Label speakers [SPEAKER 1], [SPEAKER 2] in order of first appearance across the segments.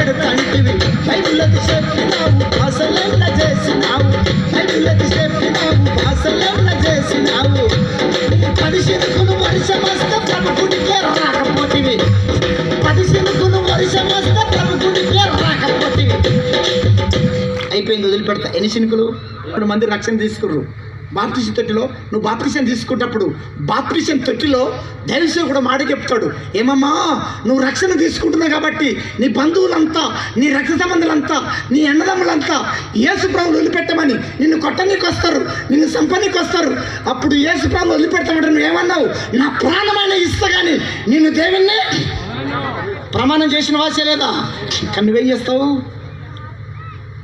[SPEAKER 1] పెడతంటివి బైబిల్కి చెప్పినావు భాషలెల్ల చేసినావు. బైబిల్కి చెప్పినావు భాషలెల్ల చేసినావు. పది శనుకులు వర్షం వస్తే ప్రభుకుడికే రాకపోతివి. పది శనుకులు వర్షం వస్తే ప్రభుకుడికే రాకపోతివి. అయిపోయింది వదిలిపెడతా. ఎన్ని శనుకులు ఇప్పుడు మంది రక్షణ తీసుకుర్రు. బాప్తిసం తొట్టిలో నువ్వు బాప్తిసం తీసుకున్నప్పుడు బాప్తిసం తొట్టిలో దైవసేవ కూడా మాట చెప్తాడు. ఏమమ్మా నువ్వు రక్షణ తీసుకుంటున్నావు కాబట్టి నీ బంధువులంతా నీ రక్త సంబంధులంతా నీ అన్నదమ్ములంతా యేసు ప్రభులు వదిలిపెట్టమని నిన్ను కొట్టనీకి వస్తారు నిన్ను సంపనీకి వస్తారు. అప్పుడు యేసు ప్రభులు వదిలిపెట్టమంటే నువ్వు ఏమన్నావు నా ప్రాణమైన ఇస్తా కానీ నిన్ను దేవుణ్ణి ప్రమాణం చేసిన వాసే లేదా? కన్ను నువ్వేం చేస్తావు?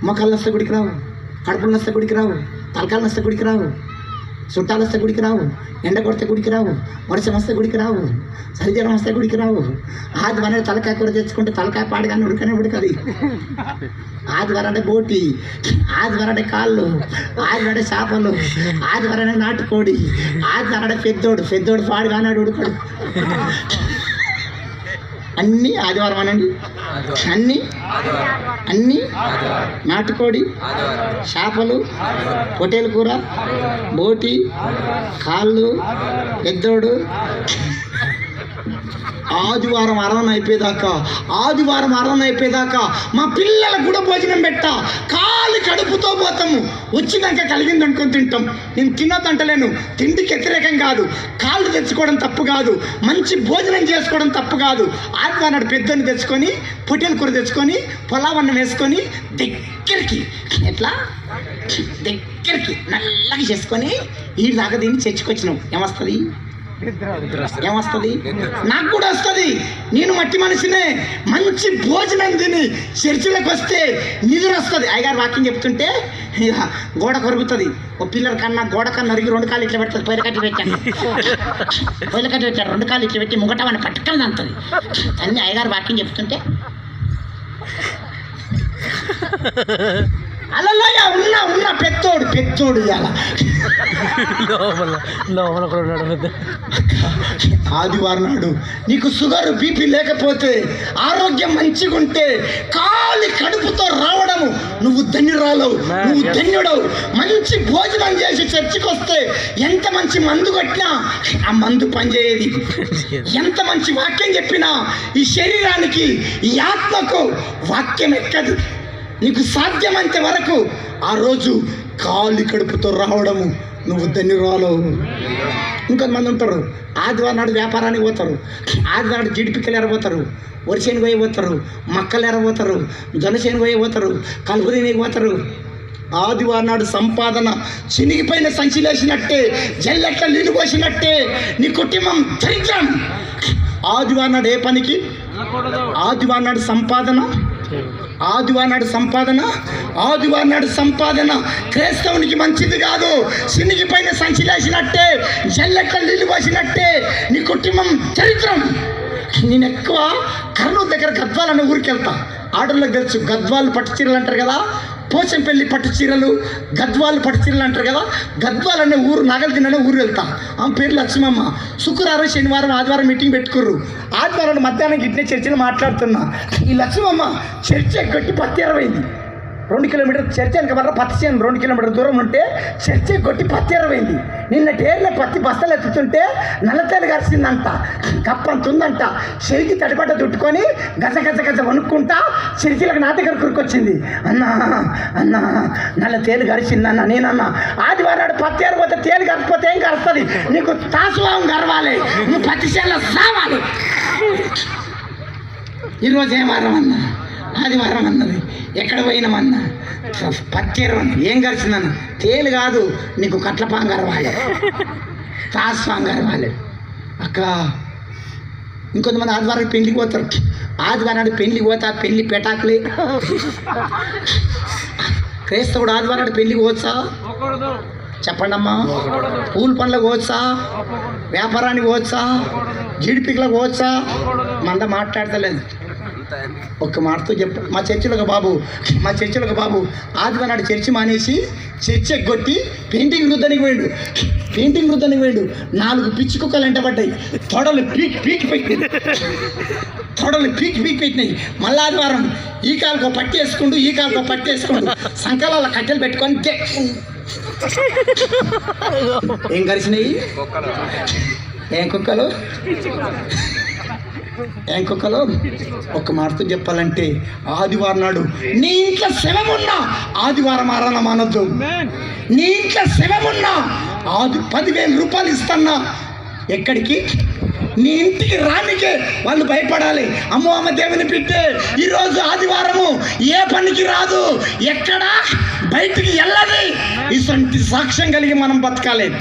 [SPEAKER 1] మొక్కలు నష్ట గుడికి రావు కడుపులు నష్ట గుడికి రావు. తలకాలు వస్తే గుడికి రావు. చుట్టాలు వస్తే గుడికి రావు. ఎండ కొడితే గుడికి రావు. వర్షం వస్తే గుడికి రావు. సరిజనం వస్తే గుడికి రావు. ఆదివారం తలకాయ కూర తెచ్చుకుంటే తలకాయ పాడగానే ఉడకనే ఉడకది. ఆదివారం బోటి ఆదివారం కాళ్ళు ఆదివారం చేపలు ఆదివారం నాటుకోడి ఆదివారం పెద్దోడు పెద్దోడు పాడుగానాడు ఉడకడు. అన్నీ ఆదివారం అనండి. అన్నీ అన్నీ నాటుకోడి చేపలు పొటేలు కూర బోటి కాళ్ళు పెద్దోడు. ఆదివారం అరవణ అయిపోయేదాకా ఆదివారం అరవణ అయిపోయేదాకా మా పిల్లలకు కూడా భోజనం పెట్టా కాలి కడుపుతో వచ్చినాక కలిగింది అనుకొని తింటాం. నేను తినొద్దంటలేను తిండికి వ్యతిరేకం కాదు. కాళ్ళు తెచ్చుకోవడం తప్పు కాదు. మంచి భోజనం చేసుకోవడం తప్పు కాదు. ఆదివారం పెద్దని తెచ్చుకొని పొట్టెల కూర తెచ్చుకొని పొలావన్నం వేసుకొని దగ్గరికి ఎట్లా? దగ్గరికి నల్లగా చేసుకొని ఈ దాకా దీన్ని చర్చకొచ్చినాం ఏమొస్తుంది? ఏమొస్తుంది? నాకు కూడా వస్తుంది. నేను మట్టి మనిషినే మంచి భోజనం తిని చర్చిలకు వస్తే నిధులు వస్తుంది. అయ్యగారు వాకింగ్ చెప్తుంటే ఇక గోడ కొరుగుతుంది ఓ పిల్లల కన్నా గోడ కన్నా అరిగి రెండు కాలు ఇట్లా పెడుతుంది. పొయ్యిల కట్టి పెట్టాను. పొయ్యిల కట్టి పెట్టాను. రెండు కాలు ఇట్లా పెట్టి ముగటమని పట్టుకొని అంటుంది అన్నీ అయ్యగారు వాకింగ్ చెప్తుంటే అలలోయ ఉన్నా ఉన్నా పెత్తోడు పెత్తోడు
[SPEAKER 2] లోపల లోపల కూడా ఉన్నాడు పెద్ద.
[SPEAKER 1] ఆదివారం నాడు నీకు షుగర్ బీపీ లేకపోతే ఆరోగ్యం మంచిగా ఉంటే కాలి కడుపుతో రావడము. నువ్వు ధన్యురాలవు నువ్వు ధన్యుడవు. మంచి భోజనం చేసి చర్చికి వస్తే ఎంత మంచి మందు కొట్టినా ఆ మందు పనిచేయదు. ఎంత మంచి వాక్యం చెప్పినా ఈ శరీరానికి ఈ ఆత్మకు వాక్యం ఎక్కదు. నీకు సాధ్యమంత వరకు ఆ రోజు కాలు కడుపుతో రావడము నువ్వు ధన్యురాలు. ఇంకొంతమంది ఉంటారు. ఆదివారం నాడు వ్యాపారానికి పోతారు. ఆదివారం నాడు జిడిపిక్కలు ఎరబోతారు వరిసేను పోయి పోతారు. మక్కలు ఎరబోతారు జనసేన పోయి పోతారు. కలుపురిని పోతారు. ఆదివారం నాడు సంపాదన చినిగిపోయిన సంచిలేసినట్టే జల్లెట్ల నీళ్ళు పోసినట్టే నీ కుటుంబం దరిద్రం. ఆదివారం నాడు ఏ పనికి? ఆదివారం నాడు సంపాదన ఆదివారం నాడు సంపాదన ఆదివారం నాడు సంపాదన. క్రైస్తవునికి మంచిది కాదు. సినిగిపైన సంచిలేసినట్టే జల్లెట్ల నీళ్ళు పోసినట్టే. నీ కుటుంబం చరిత్రం. నేను ఎక్కువ కర్నూలు దగ్గర గద్వాలన్న ఊరికి వెళ్తా. ఆర్డర్లకు తెలుసు గద్వాలు పట్టు చీరలు అంటారు కదా? పోచంపల్లి పట్టు చీరలు గద్వాలు పట్టు చీరలు అంటారు కదా? గద్వాలు అనే ఊరు నగలు అనే ఊరు వెళ్తా. ఆమె పేరు లక్ష్మమ్మ. శుక్రవారం శనివారం ఆదివారం మీటింగ్ పెట్టుకుర్రు. ఆదివారం మధ్యాహ్నం ఇట్నే చర్చిలో మాట్లాడుతున్నా. ఈ లక్ష్మమ్మ చర్చ గట్టి పత్తి అరవైంది. రెండు కిలోమీటర్ చర్చ వెనక పత్తి చేను రెండు కిలోమీటర్ దూరం ఉంటే చర్చ కొట్టి పత్తి ఎరవైంది నిన్న టేర్ల పత్తి బస్తలు ఎత్తుతుంటే నల్లతేలు గరిసిందంట. కప్పంత ఉందంట. చెరికి తడిపడ్డ చుట్టుకొని గజ గజ గజ వణుక్కుంటా చిరికిలకు నా దగ్గర కురుకొచ్చింది అన్నా అన్నా నల్ల తేలు గరిచిందన్న నేనన్నా. ఆదివారం నాడు పత్తి ఎరపోతే తేలు గరిచిపోతే ఏం గరుస్తుంది? నీకు తాసువాం గరవాలి. నువ్వు పత్తి చేనులో సావాలి. ఈరోజు ఏం వారం అన్నా? ఆదివారం అన్నది. ఎక్కడ పోయినామన్నా పచ్చేరు అన్న. ఏం కలిసిందన్న తేలు కాదు నీకు కట్లపాం గరవాలి తాస్పాం వాళ్ళే అక్క ఇంకొంతమంది ఆదివారం పెళ్ళికి పోతారు. ఆదివారం నాడు పెళ్ళికి పోతా పెళ్ళి పెటాకులే. క్రైస్తవుడు ఆదివారం నాడు పెళ్ళికి పోవచ్చా చెప్పండమ్మా. పూల పండ్లకు పోవచ్చా? వ్యాపారానికి పోవచ్చా? జీడిపికలకు పోవచ్చా? మంద మాట్లాడతలేదు. ఒక్క మాటతో చెప్పు. మా చర్చిలో ఒక బాబు మా చర్చిలో ఒక బాబు. ఆదివారం నాడు చర్చి మానేసి చర్చి ఎగ్గొట్టి పెయింటింగ్ రుద్దనికి పోయిండు. పెయింటింగ్ రుద్దనికి పోయిండు. నాలుగు పిచ్చి కుక్కలు ఎంటబడ్డాయి తొడలు పీక్ పీకి పెట్టినాయి. తొడలు పీకి పీక్ పెట్టినాయి. మళ్ళీ ఆదివారం ఈ కాలుకో పట్టి వేసుకుంటూ ఈ కాలుకో పట్టి వేసుకుంటూ సంకలాల కట్టెలు పెట్టుకొని ఏం కలిసినాయి ఏం కుక్కలు? ఏం కుక్కలు? ఒక మాటతో చెప్పాలంటే ఆదివారం నాడు నీ ఇంట్లో శవమున్నా ఆదివారం ఆరాధన మానొద్దు. నీ ఇంట్లో శవమున్నా ఆది పదివేల రూపాయలు ఇస్తున్నా. ఎక్కడికి? నీ ఇంటికి రానికే వాళ్ళు భయపడాలి. అమ్మో అమ్మ దేవుని బిడ్డే ఈరోజు ఆదివారము ఏ పనికి రాదు. ఎక్కడా బయటికి వెళ్ళదు. ఇటువంటి సాక్ష్యం కలిగి మనం బతకాలేదు